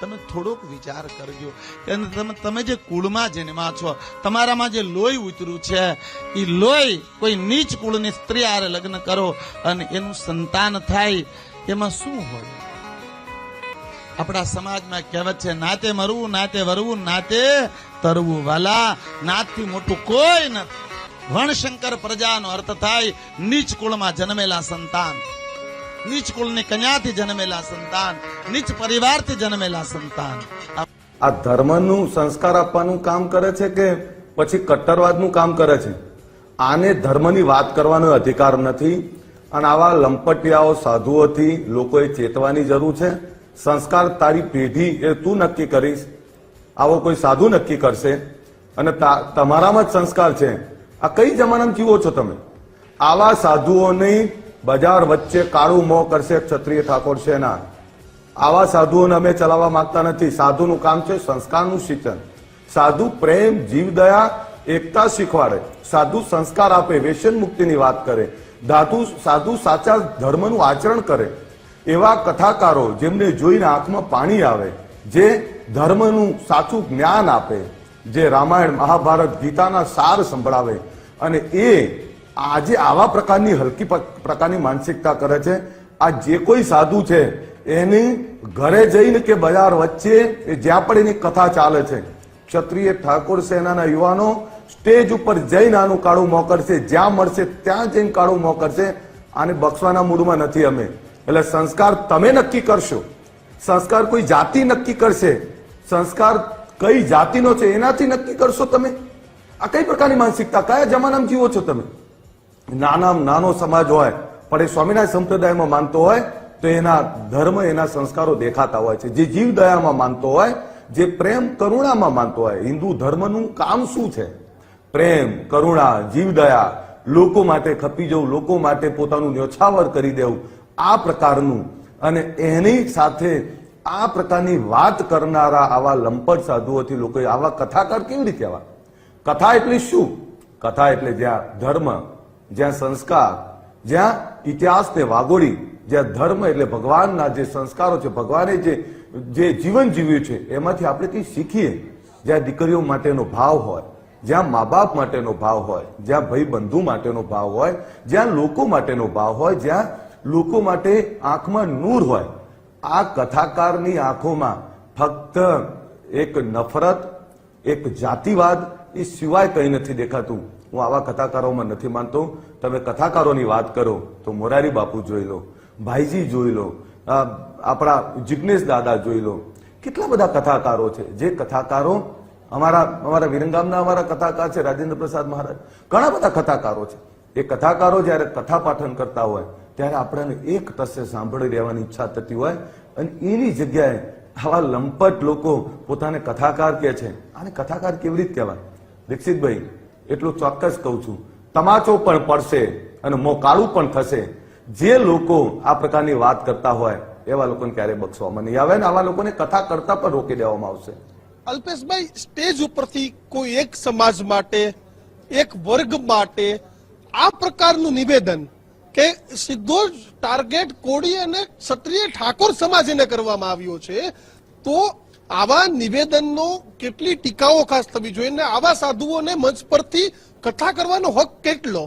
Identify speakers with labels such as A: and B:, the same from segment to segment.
A: તમે થોડોક વિચાર કરજો. તમે જે કુળમાં જન્મા છો, તમારામાં જે લોહી ઉતર્યું છે, એ લોહી કોઈ નીચ કુળની સ્ત્રી આરે લગ્ન કરો અને એનું સંતાન થાય, એમાં શું હોય? આપણા સમાજમાં કહેવત છે, નાતે મરવું, નાતે વરવું, નાતે તરવું વાલા. નાતથી મોટું કોઈ નથી. વણશંકર પ્રજાનો અર્થ થાય, નીચ કુળમાં જન્મેલા સંતાન. નીચ કુળની કન્યાથી જન્મેલા સંતાન નીચ પરિવારથી જન્મેલા સંતાન આ
B: ધર્મનું સંસ્કાર આપવાનું કામ કરે છે કે પછી કટ્ટરવાદનું કામ કરે છે આને ધર્મની વાત કરવાનો અધિકાર નથી અને આવા લંપટિયાઓ સાધુઓથી લોકોએ ચેતવાની જરૂર છે સંસ્કાર તારી પેઢી એ તું નક્કી કરીશ? આવો કોઈ સાધુ નક્કી કરશે? અને તમારામાં જ સંસ્કાર છે? આ કઈ જમાનામાં જીવો છો તમે? આવા સાધુઓની બજાર વચ્ચે કાળું મોં કરશે ક્ષત્રિય ઠાકોર સેના આવા સાધુઓને અમે ચલાવવા માંગતા નથી. સાધુનું કામ છે સંસ્કારનું સિંચન. સાધુ પ્રેમ જીવદયા એકતા શીખવાડે. સાધુ સંસ્કાર આપે વ્યસન મુક્તિની વાત કરે. ધાતુ, સાધુ સાચા ધર્મનું આચરણ કરે. એવા કથાકારો જેમને જોઈને આંખમાં પાણી આવે, જે ધર્મનું સાચું જ્ઞાન આપે, જે રામાયણ, મહાભારત, ગીતાના સાર સંભળાવે અને એ આજે આવા પ્રકારની હલકી પ્રકારની માનસિકતા કરે છે. આ જે કોઈ સાધુ છે, એની ઘરે જઈને કે બજાર વચ્ચે એ જ્યાં પણ એની કથા ચાલે છે. ક્ષત્રિય ઠાકોર સેનાના યુવાનો સ્ટેજ ઉપર જઈને આનું કાળું મોં કરશે. જ્યાં મળશે ત્યાં જઈને કાળું મોકરશે આને બક્ષવાના મૂડમાં નથી અમે. એટલે સંસ્કાર તમે નક્કી કરશો. સંસ્કાર કોઈ જાતિ નક્કી કરશે. સંસ્કાર કઈ જાતિનો છે એનાથી નક્કી કરશો તમે? આ કઈ પ્રકારની માનસિકતા? કયા જમાનામાં જીવો છો તમે? નાનામાં નાનો સમાજ હોય, પણ એ સ્વામિનારાયણ સંપ્રદાયમાં માનતો હોય, તો એના ધર્મ, એના સંસ્કારો દેખાતા હોય છે. જે જીવ દયામાં માનતો હોય, જે પ્રેમ કરુણામાં માનતો હોય, હિન્દુ ધર્મનું કામ શું છે? પ્રેમ, કરુણા જીવદયા લોકો માટે ખપી જવું, લોકો માટે પોતાનું ન્યોછાવર કરી દેવું, આ પ્રકારનું અને એની સાથે આ પ્રકારની વાત કરનારા આવા લંપટ સાધુઓથી લોકોએ આવા કથાકાર કેવી રીતે આવા કથા એટલે શું? કથા એટલે જ્યાં ધર્મ જ્યાં સંસ્કાર, જ્યાં ઇતિહાસને વાગોળી, જ્યાં ધર્મ એટલે ભગવાનના જે સંસ્કારો છે, ભગવાને જે જે જીવન જીવ્યું છે, એમાંથી આપણે કંઈ શીખીએ? જ્યાં દીકરીઓ માટેનો ભાવ હોય, જ્યાં મા બાપ માટેનો ભાવ હોય, જ્યાં ભાઈ બંધુ માટેનો ભાવ હોય, જ્યાં લોકો માટેનો ભાવ હોય, જ્યાં લોકો માટે આંખમાં નૂર હોય, આ કથાકારની આંખોમાં ફક્ત એક નફરત, એક જાતિવાદ એ સિવાય કંઈ નથી દેખાતું. હું આવા કથાકારોમાં નથી માનતો. તમે કથાકારોની વાત કરો તો મોરારી બાપુ જોઈ લો, ભાઈજી જોઈ લો આપણા જિગ્નેશ દાદા જોઈ લો. કેટલા બધા કથાકારો છે. જે કથાકારો અમારા અમારા વિરંગામના અમારા કથાકાર છે, રાજેન્દ્ર પ્રસાદ મહારાજ. ઘણા બધા કથાકારો છે. એ કથાકારો જ્યારે કથા પાઠન કરતા હોય, ત્યારે આપણને એક તસ્ય સાંભળી રહેવાની ઈચ્છા થતી હોય અને એની જગ્યાએ આવા લંપટ લોકો પોતાને કથાકાર કહે છે. આને કથાકાર કેવી રીતે કહેવાય? દીક્ષિતભાઈ એટલું ચોક્કસ કહું છું. તમાચો પણ પડશે અને મોકાળું પણ થશે. જે લોકો આ પ્રકારની વાત કરતા હોય, એવા લોકોને ક્યારે બક્ષવામાં નહીં આવે ને આવા લોકોને કથા કરતા પણ રોકી દેવામાં આવશે.
C: અલ્પેશભાઈ, સ્ટેજ ઉપરથી કોઈ એક સમાજ માટે, એક વર્ગ માટે આ પ્રકારનું નિવેદન કે સીધો ટાર્ગેટ કોળી અને ક્ષત્રિય ઠાકોર સમાજને કરવામાં આવ્યો છે, તો આવા નિવેદનનો કેટલી ટીકાઓ ખાસ થવી જોઈએ અને આવા સાધુઓને મંચ પરથી કથા કરવાનો હક કેટલો?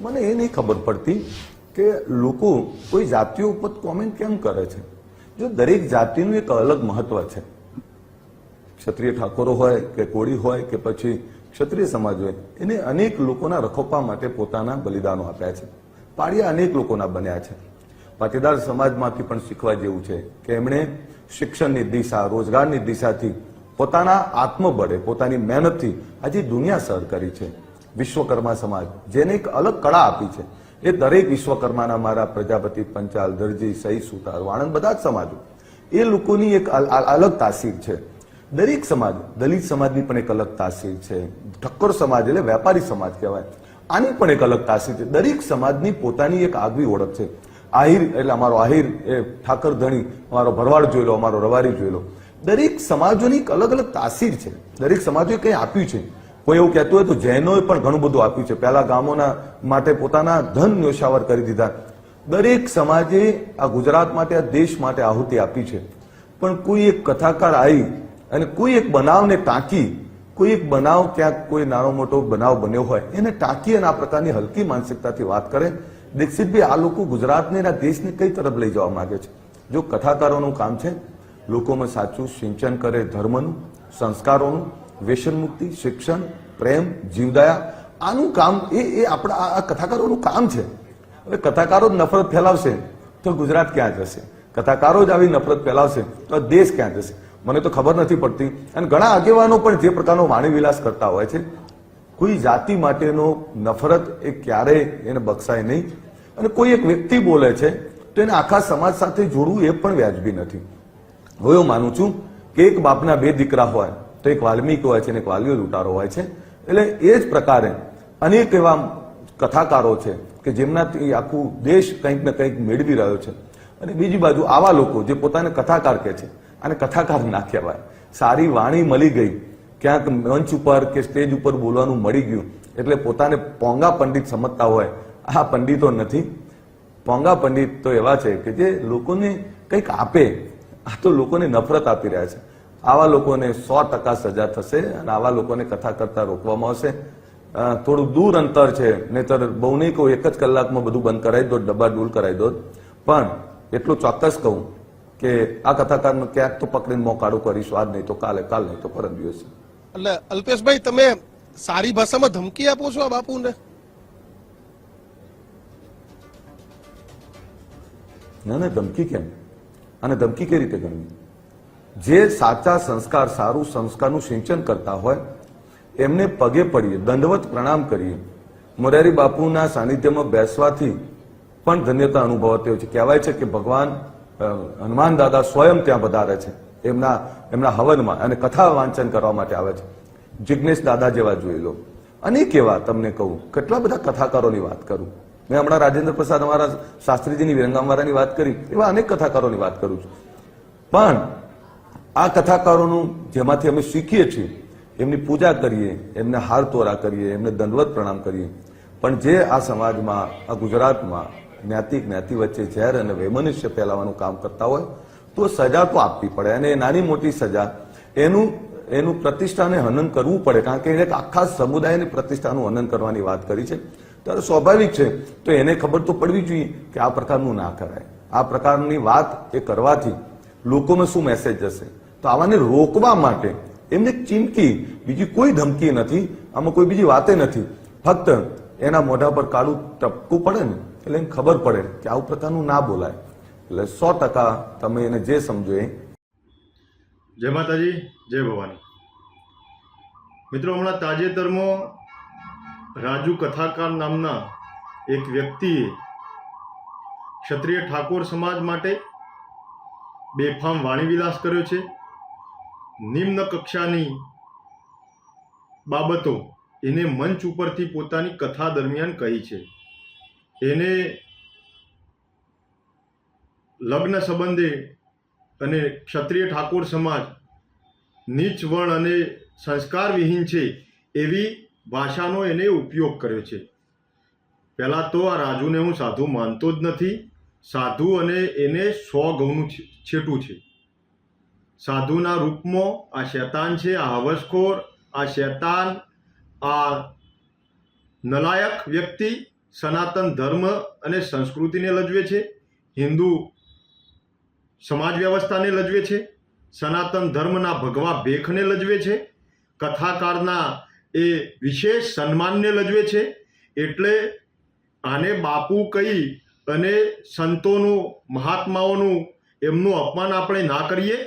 B: મને એ નહીં ખબર પડતી કે લોકો કોઈ જાતિઓ ઉપર કોમેન્ટ કેમ કરે છે? જો દરેક જાતિનું એક અલગ મહત્વ છે. ક્ષત્રિય ઠાકોરો હોય કે કોળી હોય કે પછી ક્ષત્રિય સમાજ હોય, એને અનેક લોકોના રખોપા માટે પોતાના બલિદાનો આપ્યા છે. પાળિયા અનેક લોકોના બન્યા છે. પાટીદાર સમાજમાંથી પણ શીખવા જેવું છે કે એમણે શિક્ષણની દિશા, રોજગારની દિશાથી પોતાના આત્મબળે, પોતાની મહેનતથી આજે દુનિયા સર કરી છે. વિશ્વકર્મા સમાજ, જેને એક અલગ કળા આપી છે. એ દરેક વિશ્વકર્માના મારા પ્રજાપતિ પંચાલ, દરજી સહી સુતાર, વાણંદ, બધા જ સમાજો. એ લોકોની એક અલ- અલ- અલગ તાસીર છે. દરેક સમાજ, દલિત સમાજની પણ એક અલગ તાસીર છે. ઠક્કર સમાજ એટલે વેપારી સમાજ કહેવાય. આની પણ એક અલગ તાસીર છે. દરેક સમાજની પોતાની એક આગવી ઓળખ છે. આહિર, એટલે અમારો આહિર એ ઠાકર ધણી, અમારો ભરવાડ જોઈ લો અમારો રવારી જોઈ લો દરેક સમાજોની એક અલગ અલગ તાસીર છે. દરેક સમાજોએ કંઈ આપ્યું છે. કોઈ એવું કહેતું હોય તો જૈનોએ પણ ઘણું બધું આપ્યું છે. પહેલા ગામોના માટે પોતાના ધન ન્યોછાવર કરી દીધા. દરેક સમાજે આ ગુજરાત માટે, આ દેશ માટે આહુતિ આપી છે. પણ કોઈ એક કથાકાર આવી અને કોઈ એક બનાવને ટાંકી, કોઈ એક બનાવ ક્યાંક કોઈ નાનો મોટો બનાવ બન્યો હોય, એને ટાંકી અને આ પ્રકારની હલકી માનસિકતાથી વાત કરે દીક્ષિતભાઈ આ લોકો ગુજરાતને આ દેશને કઈ તરફ લઈ જવા માંગે છે? જો કથાકારોનું કામ છે, લોકોમાં સાચું સિંચન કરે ધર્મનું, સંસ્કારોનું વ્યસન મુક્તિ, શિક્ષણ, પ્રેમ, જીવદયા, આનું કામ એ એ આપણા આ કથાકારોનું કામ છે. હવે કથાકારો જ નફરત ફેલાવશે તો ગુજરાત ક્યાં જશે? કથાકારો જ આવી નફરત ફેલાવશે તો દેશ ક્યાં જશે? મને તો ખબર નથી પડતી. અને ઘણા આગેવાનો પણ જે પ્રકારનો વાણી વિલાસ કરતા હોય છે કોઈ જાતિ માટેનો નફરત એ ક્યારેય એને બક્ષાય નહીં. અને કોઈ એક વ્યક્તિ બોલે છે, તો એને આખા સમાજ સાથે જોડવું એ પણ વ્યાજબી નથી. હું એવું માનું છું કે એક બાપના બે દીકરા હોય, તો એક વાલ્મીકી હોય છે અને એક વાલીઓ લૂંટારો હોય છે. એટલે એ જ પ્રકારે અનેક એવા કથાકારો છે કે જેમનાથી આખું દેશ કંઈક ને કંઈક મેળવી રહ્યો છે. અને બીજી બાજુ આવા લોકો જે પોતાને કથાકાર કહે છે, અને કથાકાર ના કહેવાય. સારી વાણી મળી ગઈ ક્યાંક મંચ ઉપર કે સ્ટેજ ઉપર બોલવાનું મળી ગયું. એટલે પોતાને પોંગા પંડિત સમજતા હોય. આ પંડિતો નથી. પોંગા પંડિત તો એવા છે કે જે લોકોને કંઈક આપે. આ તો લોકોને નફરત આપી રહ્યા છે. આવા લોકોને સો ટકા સજા થશે અને આવા લોકોને કથા કરતા રોકવામાં આવશે. થોડું દૂર અંતર છે. નહીતર બહુ નહીં કહું, એક જ કલાકમાં બધું બંધ કરાવી દો, ડબ્બા ડૂલ કરાવી દો. પણ એટલું ચોક્કસ કહું કે આ કથાકારનો ક્યાંક તો પકડીને મોકાળું કરીશું. આજ નહીં તો કાલે, કાલ નહીં તો પરમ દિવસે.
C: એટલે અલ્પેશભાઈ, તમે સારી ભાષામાં ધમકી આપો છો આ બાપુને?
B: ના ના, ધમકી કેમ? અને ધમકી કઈ રીતે ગણવી જે સાચા સંસ્કાર, સારું સંસ્કારનું સિંચન કરતા હોય, એમને પગે પડીએ, દંડવત પ્રણામ કરીએ. મોરારી બાપુના સાનિધ્યમાં બેસવાથી પણ ધન્યતા અનુભવાતી હોય છે. કહેવાય છે કે ભગવાન હનુમાન દાદા સ્વયં ત્યાં વધારે છે. એમના એમના હવનમાં અને કથા વાંચન કરવા માટે આવે છે. જિજ્ઞેશ દાદા જેવા જોઈ લો. અનેક એવા તમને કહું, કેટલા બધા કથાકારોની વાત કરું. મેં હમણાં રાજેન્દ્ર પ્રસાદ અમારા શાસ્ત્રીજીની વિરંગામવારાની વાત કરી, એવા અનેક કથાકારોની વાત કરું છું. પણ આ કથાકારોનું જેમાંથી અમે શીખીએ છીએ, એમની પૂજા કરીએ, એમને હાર તોરા કરીએ, એમને દંડવત પ્રણામ કરીએ. પણ જે આ સમાજમાં, આ ગુજરાતમાં જ્ઞાતિ જ્ઞાતિ વચ્ચે ઝેર અને વૈમનુષ્ય ફેલાવાનું કામ કરતા હોય તો સજા તો આપવી પડે અને નાની મોટી સજા, એનું એનું પ્રતિષ્ઠાને હનન કરવું પડે, કારણ કે એને આખા સમુદાયની પ્રતિષ્ઠાનું હનન કરવાની વાત કરી છે. ત્યારે સ્વાભાવિક છે. તો એને ખબર તો પડવી જોઈએ કે આ પ્રકારનું ના કરાય. આ પ્રકારની વાત એ કરવાથી લોકોમાં શું મેસેજ જશે તો આવાને રોકવા માટે એમને ચીમકી, બીજી કોઈ ધમકી નથી, આમાં કોઈ બીજી વાતે નથી. ફક્ત એના મોઢા પર કાળું ટપકું પડે ને, એટલે એને ખબર પડે કે આવું પ્રકારનું ના બોલાય. એટલે સો ટકા તમે એને જે સમજો એ.
D: જય માતાજી, જય ભવાની. મિત્રો, હમણાં તાજેતરમાં રાજુ કથાકાર નામના એક વ્યક્તિએ ક્ષત્રિય ઠાકોર સમાજ માટે બેફામ વાણીવિલાસ કર્યો છે. નિમ્ન કક્ષાની બાબતો એને મંચ ઉપરથી પોતાની કથા દરમિયાન કહી છે. એને લગ્ન સંબંધે અને ક્ષત્રિય ઠાકોર સમાજ નીચ વર્ણ અને સંસ્કાર વિહીન છે એવી ભાષાનો એને ઉપયોગ કર્યો છે. પહેલાં તો આ રાજુને હું સાધુ માનતો જ નથી. સાધુ અને એને સો ગૌનું છેટું છે. સાધુના રૂપમાં આ શેતાન છે, આ હવસખોર, આ શેતાન, આ નલાયક વ્યક્તિ સનાતન ધર્મ અને સંસ્કૃતિને લજવે છે. હિન્દુ સમાજ વ્યવસ્થાને લજવે છે, સનાતન ધર્મના ભગવા ભેખને લજવે છે, કથાકારના એ વિશેષ સન્માનને લજવે છે, એટલે આને બાપુ કહી અને સંતોનું, મહાત્માઓનું એમનું અપમાન આપણે ના કરીએ.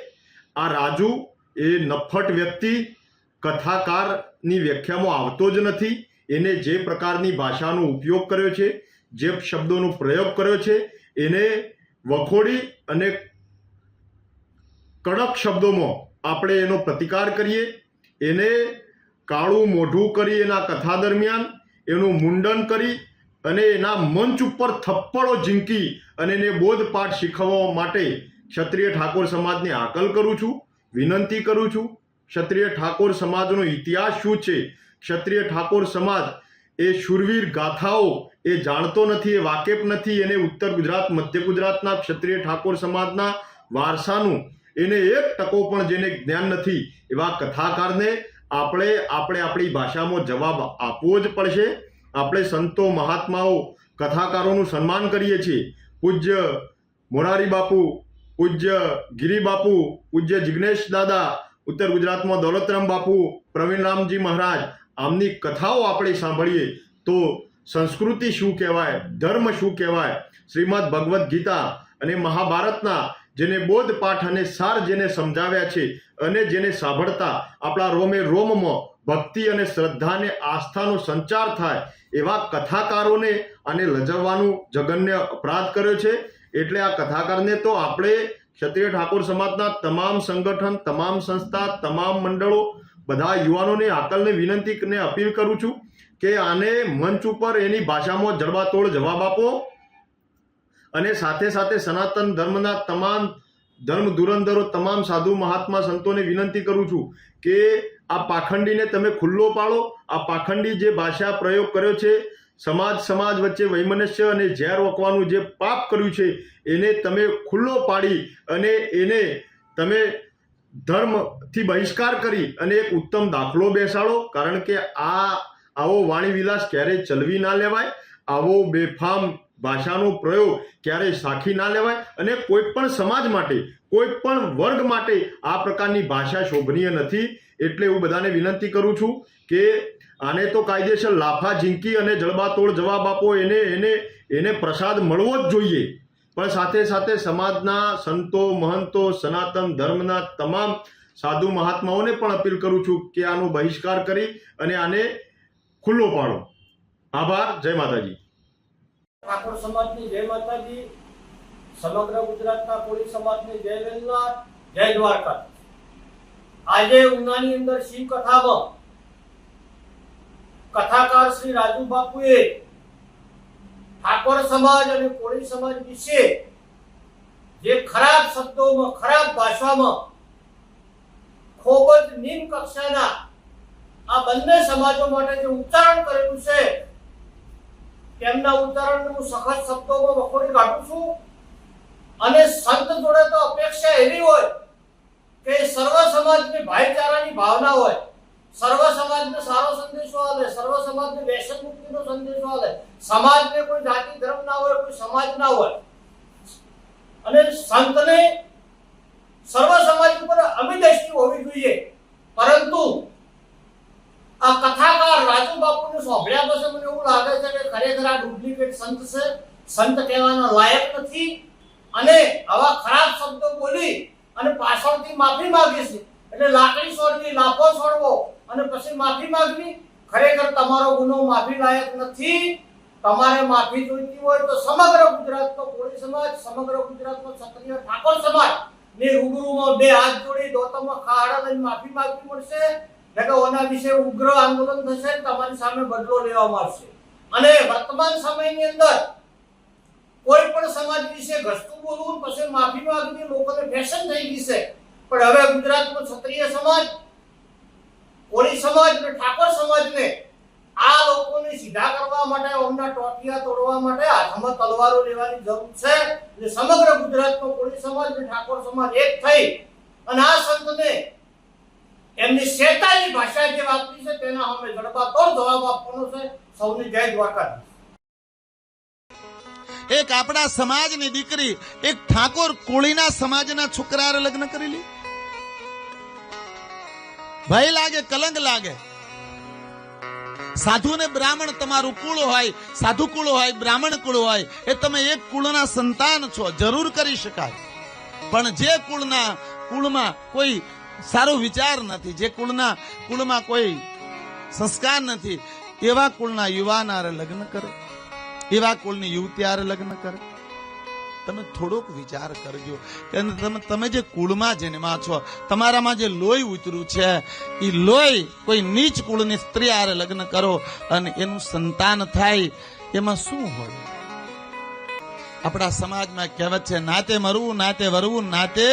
D: આ રાજુ એ નફટ વ્યક્તિ, કથાકારની વ્યાખ્યામાં આવતો જ નથી. એને જે પ્રકારની ભાષાનો ઉપયોગ કર્યો છે, જે શબ્દોનો પ્રયોગ કર્યો છે, એને વખોડી અને કડક શબ્દોમાં આપણે એનો પ્રતિકાર કરીએ, એને કાળું મોઢું કરી એના કથા દરમિયાન, એનું મુંડન કરી અને એના મંચ ઉપર થપ્પડો ઝીંકી અને એને બોધપાઠ શીખવવા માટે ક્ષત્રિય ઠાકોર સમાજને આકલ કરું છું, વિનંતી કરું છું. ક્ષત્રિય ઠાકોર સમાજનો ઇતિહાસ શું છે? ક્ષત્રિય ઠાકોર સમાજ એ શૂરવીર ગાથાઓ એ જાણતો નથી, એ વાકેફ નથી. એને ઉત્તર ગુજરાત, મધ્ય ગુજરાતના ક્ષત્રિય ઠાકોર સમાજના વારસાનું એને એક ટકો પણ જેને જ્ઞાન નથી, એવા કથાકારને આપણે આપણે આપણી ભાષામાં જવાબ આપવો જ પડશે. આપણે સંતો, મહાત્માઓ, કથાકારોનું સન્માન કરીએ છીએ. પૂજ્ય મોરારી બાપુ, પૂજ્ય ગિરી બાપુ, પૂજ્ય જિગ્નેશ દાદા, ઉત્તર ગુજરાતમાં દોલતરામ બાપુ પ્રવીણરામજી મહારાજ, આમની કથાઓ આપણે સાંભળીએ તો સંસ્કૃતિ શું કહેવાય, ધર્મ શું કહેવાય, શ્રીમદ ભગવદ્ ગીતા અને મહાભારતના જેને બોધપાઠ અને સાર જેને સમજાવ્યા છે અને જેને સાંભળતા આપણા રોમે રોમમાં ભક્તિ અને શ્રદ્ધાને આસ્થાનો સંચાર થાય એવા કથાકારોને આને લજવવાનું જગન્ય અપરાધ કર્યો છે. એટલે આ કથાકારને તો આપણે ક્ષત્રિય ઠાકોર સમાજના તમામ સંગઠન, તમામ સંસ્થા, તમામ મંડળો, બધા યુવાનોને આકલને વિનંતી અપીલ કરું છું કે આને મંચ ઉપર એની ભાષામાં જડબાતોડ જવાબ આપો. અને સાથે સાથે સનાતન ધર્મના તમામ ધર્મ ધુરંધરો, તમામ સાધુ મહાત્મા સંતોને વિનંતી કરું છું કે આ પાખંડીને તમે ખુલ્લો પાડો. આ પાખંડી જે ભાષા પ્રયોગ કર્યો છે, સમાજ સમાજ વચ્ચે વૈમનસ્ય અને ઝેર ઓકવાનું જે પાપ કર્યું છે, એને તમે ખુલ્લો પાડી અને એને તમે ધર્મથી બહિષ્કાર કરી અને એક ઉત્તમ દાખલો બેસાડો. કારણ કે આ આવો વાણી વિલાસ ક્યારેય ચલવી ના લેવાય. આવો બેફામ ભાષાનો પ્રયોગ ક્યારેય સાખી ના લેવાય અને કોઈ પણ સમાજ માટે, કોઈ પણ વર્ગ માટે આ પ્રકારની ભાષા શોભનીય નથી. એટલે હું બધાને વિનંતી કરું છું કે આને તો કાયદેસર લાફા, ઝીંકી અને જડબાતોડ જવાબ આપો. એને એને એને પ્રસાદ મળવો જ જોઈએ. પણ સાથે સાથે સમાજના સંતો, મહંતો, સનાતન ધર્મના તમામ સાધુ મહાત્માઓને પણ અપીલ કરું છું કે આનો બહિષ્કાર કરી અને આને ખુલ્લો પાડો. આભાર. જય માતાજી.
E: ઠાકોર સમાજની જય માતાજી, સમગ્ર ગુજરાતના કોળી સમાજની જય વેલનાથ, જય દ્વારકા. આજે ઉનાની અંદર શિવ કથામાં કથાકાર શ્રી રાજુ બાપુએ ઠાકોર સમાજ અને કોળી સમાજ વિશે જે ખરાબ શબ્દોમાં, ખરાબ ભાષામાં, ખૂબ જ નિમ્ન કક્ષાના આ બંને સમાજો માટે જે ઉચ્ચારણ કરેલું છે તેમના ઉચ્ચારણને હું સખત શબ્દોમાં વખોડી કાઢું છું. અને સંત જોડે તો અપેક્ષા એવી હોય કે સર્વ સમાજની ભાઈચારાની ભાવના હોય. સર્વ સમાજને સારો સંદેશો આલે, સર્વ સમાજને વ્યસન મુક્તિનો સંદેશો આલે. સમાજને કોઈ જાતિ, ધર્મ ના હોય, કોઈ સમાજ ના હોય. અને સંતને સર્વ સમાજ ઉપર અભિદ્રષ્ટિ હોવી જોઈએ. પરંતુ આ કથાકાર રાજુ બાપુનું સોંભળ્યા પછી મને એવું લાગે છે કે ખરેખર આ ડુપ્લિકેટ સંત છે. સંત કહેવાના લાયક નથી. અને આવા ખરાબ શબ્દો બોલી અને પાછળથી માફી માગી છે. એટલે લાકડી છોડવી, લાફો છોડવો અને પછી માફી માંગવી, ખરેખર તમારો ગુનો માફી લાયક નથી. તમારે માફી જોઈતી હોય તો સમગ્ર ગુજરાતનો કોળી સમાજ, સમગ્ર ગુજરાતનો ક્ષત્રિય ઠાકોર સમાજ ને રૂબરૂમાં બે હાથ જોડી દોતમાં ખાડા લઈને માફી માગવી પડશે. એટલે ઓના વિશે ઉગ્ર આંદોલન થશે તમારી સામે બદલો લેવામાં આવશે અને વર્તમાન સમયની અંદર કોઈ પણ સમાજ વિશે ઘસતું બોલવું, પછી માફી માંગવી, લોકોને ફેશન થઈ ગઈ છે. પણ હવે ગુજરાતમાં ક્ષત્રિય સમાજ, કોળી સમાજ અને ઠાકોર સમાજને આ લોકોને સીધા કરવા માટે, ઓમના ટોટિયા તોડવા માટે, હાથમાં તલવારો લેવાની જરૂર છે. એટલે સમગ્ર ગુજરાતનો કોળી સમાજ અને ઠાકોર સમાજ એક થઈ. અને આ સંતને એમની શેતાની ભાષા જે વાપરી છે તેના અમે જડબાતોડ જવાબ આપવાનો છે. સૌની જય દ્વારકા
A: એક આપણા સમાજની દીકરી, એક ઠાકોર કોળીના સમાજના છોકરાએ લગ્ન કરી લી. ભય લાગે, કલંક લાગે. સાધુ ને બ્રાહ્મણ તમારું કુળ હોય, સાધુ કુળ હોય, બ્રાહ્મણ કુળ હોય, એ તમે એક કુળના સંતાન છો, જરૂર કરી શકાય. પણ જે કુળના કુળમાં કોઈ સારો વિચાર નથી. જે કુળના, કુળમાં કોઈ સંસ્કાર નથી, એવા કુળના યુવાન આરે લગ્ન કરે. એવા કુળની યુવતી આરે લગ્ન કરે. તમે થોડોક વિચાર કરજો તમે તમે જે કુળમાં જન્મા છો, તમારામાં જે લોહી ઉતર્યું છે એ લોહી કોઈ નીચ કુળની સ્ત્રી આરે લગ્ન કરો અને એનું સંતાન થાય, એમાં શું હોય? આપણા સમાજમાં કહેવત છે, નાતે મરવું, નાતે વરવું, નાતે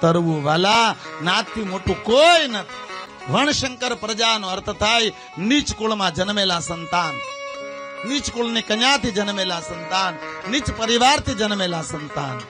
A: તરવું વાલા. નાતથી મોટું કોઈ નથી. વણશંકર પ્રજાનો અર્થ થાય, નીચ કુળમાં જન્મેલા સંતાન. નીચ કુળની કન્યાથી જન્મેલા સંતાન, નીચ પરિવારથી જન્મેલા સંતાન.